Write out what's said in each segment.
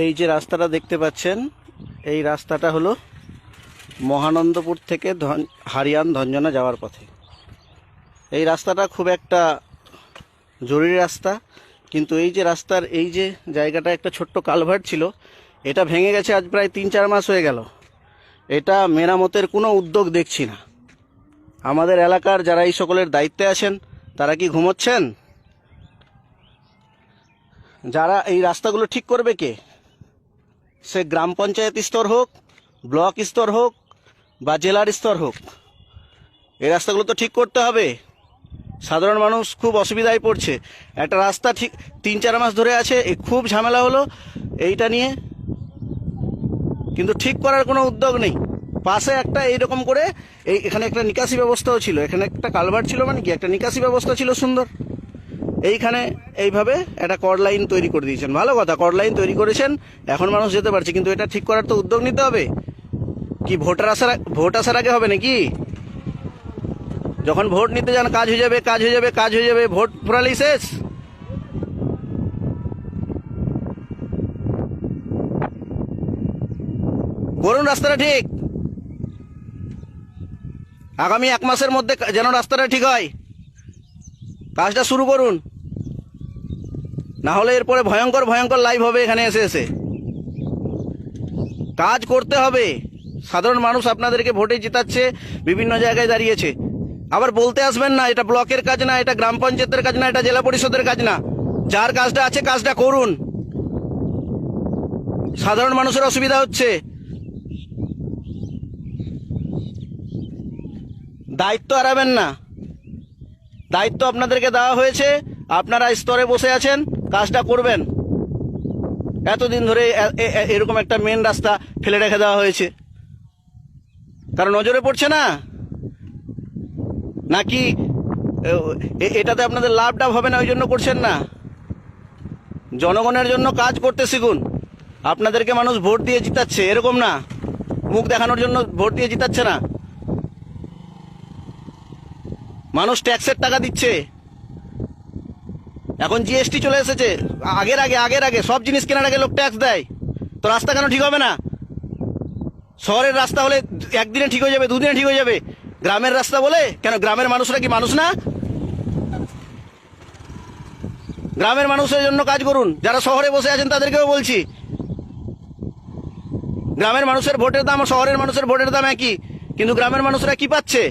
এই যে রাস্তাটা দেখতে পাচ্ছেন, এই রাস্তাটা হলো মহানন্দপুর থেকে হারিয়ান ধঞ্জনা যাওয়ার পথে। এই রাস্তাটা খুব একটা জরুরি রাস্তা, কিন্তু এই যে রাস্তার এই যে জায়গাটা একটা ছোট্ট কালভার্ট ছিল, এটা ভেঙে গেছে আজ প্রায় তিন চার মাস হয়ে গেল। এটা মেরামতের কোনো উদ্যোগ দেখছি না। আমাদের এলাকার যারা এই সকলের দায়িত্বে আছেন, তারা কি ঘুমোচ্ছেন? যারা এই রাস্তাগুলো ঠিক করবে কে? সে গ্রাম পঞ্চায়েত স্তর হোক, ব্লক স্তর হোক বা জেলার স্তর হোক, এই রাস্তাগুলো তো ঠিক করতে হবে। সাধারণ মানুষ খুব অসুবিধায় পড়ছে। একটা রাস্তা ঠিক তিন চার মাস ধরে আছে খুব ঝামেলা হলো এইটা নিয়ে। কিন্তু ঠিক করার কোনো উদ্যোগ নেই। পাশে একটা এইরকম করে এই এখানে একটা নিকাশি ব্যবস্থাও ছিল। এখানে একটা কালভার ছিল মানে কি? একটা নিকাশি ব্যবস্থা ছিল সুন্দর। এইখানে এইভাবে একটা কড লাইন তৈরি করে দিয়েছেন। ভালো কথা কড লাইন তৈরি করেছেন, এখন মানুষ যেতে পারছে, কিন্তু এটা ঠিক করার তো উদ্যোগ নিতে হবে। কি ভোটার আসার ভোট আসার আগে হবে নাকি? যখন ভোট নিতে যান, কাজ হয়ে যাবে, কাজ হয়ে যাবে, কাজ হয়ে যাবে, ভোট ফুরালেই শেষ। করুন রাস্তাটা ঠিক। আগামী এক মাসের মধ্যে যেন রাস্তাটা ঠিক হয়। কাজটা শুরু করুন। না হলে এরপরে ভয়ঙ্কর ভয়ঙ্কর লাইভ হবে এখানে এসে এসে। কাজ করতে হবে। সাধারণ মানুষ আপনাদেরকে ভোটে জিতাচ্ছে, বিভিন্ন জায়গায় দাঁড়িয়েছে। আবার বলতে আসবেন না, এটা ব্লকের কাজ না, এটা গ্রাম পঞ্চায়েতের কাজ না, এটা জেলা পরিষদের কাজ না। যার কাজটা আছে, কাজটা করুন। সাধারণ মানুষের অসুবিধা হচ্ছে। দায়িত্ব এড়াবেন না। দায়িত্ব আপনাদেরকে দেওয়া হয়েছে। আপনারা স্তরে বসে আছেন। কাজটা করবেন। এতদিন ধরে এরকম একটা মেন রাস্তা ফেলে রেখে দেওয়া হয়েছে। কারণ নজরে পড়ছে না? নাকি এটাতে আপনাদের লাভ টাভ হবে না, ওই জন্য করছেন না? জনগণের জন্য কাজ করতে শিখুন। আপনাদেরকে মানুষ ভোট দিয়ে জিতাচ্ছে, এরকম না। মুখ দেখানোর জন্য ভোট দিয়ে জিতাচ্ছে না। মানুষ ট্যাক্সের টাকা দিচ্ছে। এখন জিএসটি চলে এসেছে। আগের আগে আগের আগে সব জিনিস কেনার আগে লোক ট্যাক্স দেয়। তো রাস্তা কেন ঠিক হবে না? শহরের রাস্তা হলে একদিনে ঠিক হয়ে যাবে, দুদিনে ঠিক হয়ে যাবে। গ্রামের রাস্তা বলে, কেন গ্রামের মানুষরা কি মানুষ না? গ্রামের মানুষের জন্য কাজ করুন। যারা শহরে বসে আছেন তাদেরকেও বলছি। গ্রামের মানুষের ভোটের দাম, শহরের মানুষের ভোটের দাম একই। কিন্তু গ্রামের মানুষরা কি পাচ্ছে?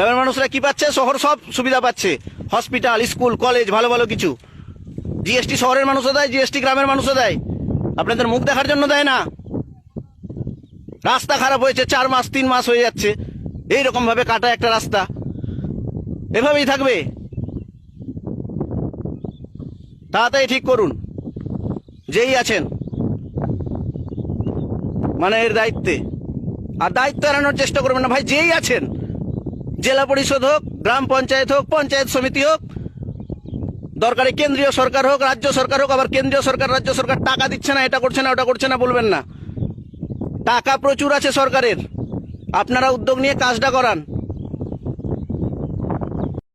গ্রামের মানুষরা কি পাচ্ছে? শহর সব সুবিধা পাচ্ছে। হসপিটাল, স্কুল, কলেজ, ভালো ভালো কিছু। জিএসটি শহরের মানুষও দেয়, জিএসটি গ্রামের মানুষও দেয়। আপনাদের মুখ দেখার জন্য দেয় না। রাস্তা খারাপ হয়েছে, চার মাস, তিন মাস হয়ে যাচ্ছে। এইরকম ভাবে কাটা একটা রাস্তা। এভাবেই থাকবে। তাড়াতাড়ি ঠিক করুন। যেই আছেন। মানে এর দায়িত্বে। আর দায়িত্ব এড়ানোর চেষ্টা করবেন না। ভাই, যেই আছেন জেলা পরিষদ হোক, গ্রাম পঞ্চায়েত হোক, পঞ্চায়েত সমিতি হোক, দরকারি কেন্দ্রীয় সরকার হোক, রাজ্য সরকার হোক, আবার কেন্দ্রীয় সরকার, রাজ্য সরকার টাকা দিচ্ছে না, এটা করছে না, ওটা করছে না, বলবেন না। টাকা প্রচুর আছে সরকারের। আপনারা উদ্যোগ নিয়ে কাজটা করান।